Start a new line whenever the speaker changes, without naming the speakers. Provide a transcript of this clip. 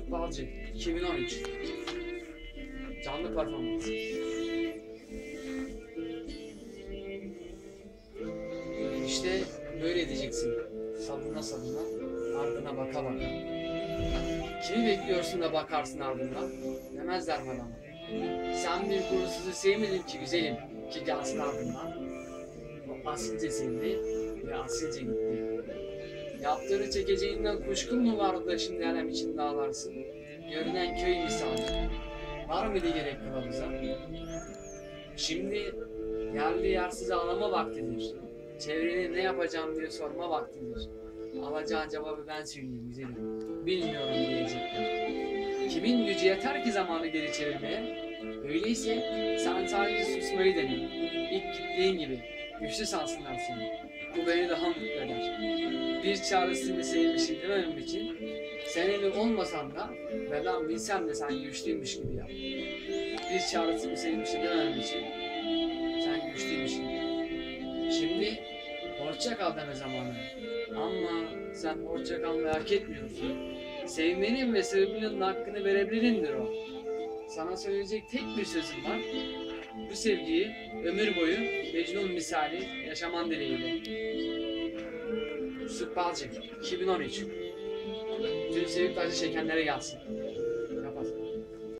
Süt Balcı 2013 Canlı performans İşte böyle edeceksin. Salına salına, ardına baka baka. Kimi bekliyorsun da bakarsın ardından? Demezler adama? Sen bir kurusuzu sevmedin ki güzelim, ki gelsin ardından. O asilce sevdi ve asilce gitti. Yaptığını çekeceğinden kuşkun mu vardı da şimdi alem içinde ağlarsın? Görünen köy misali. Var mıydı gerek kılavuza? Şimdi yerli yersiz ağlama vaktidir. Çevrene ne yapacağım diye sorma vaktidir. Alacağın cevabı ben söyleyeyim güzelim. Bilmiyorum diyecekler. Kimin gücü yeter ki zamanı geri çevirmeye? Öyleyse sen sadece susmayı dene. İlk gittiğin gibi. Güçlü sansınlar seni. Bu beni daha mutlu eder. Bir çaresini sevmişim dememem için senin olmasan da ve ben bilsem de sen güçlüymüş gibi yap. Bir çaresini sevmişim dememem için sen güçlüymüş gibi yap. Şimdi hoşça kal deme zamanı. Ama sen hoşça kalmayı hak etmiyorsun. Sevmenin ve sevginin hakkını verebilirindir o. Sana söyleyecek tek bir sözüm var. Bu sevgiyi ömür boyu Mecnun misali yaşaman dileğiyle. Süt Balcı 2013 Tüm sevip acı çekenlere gelsin.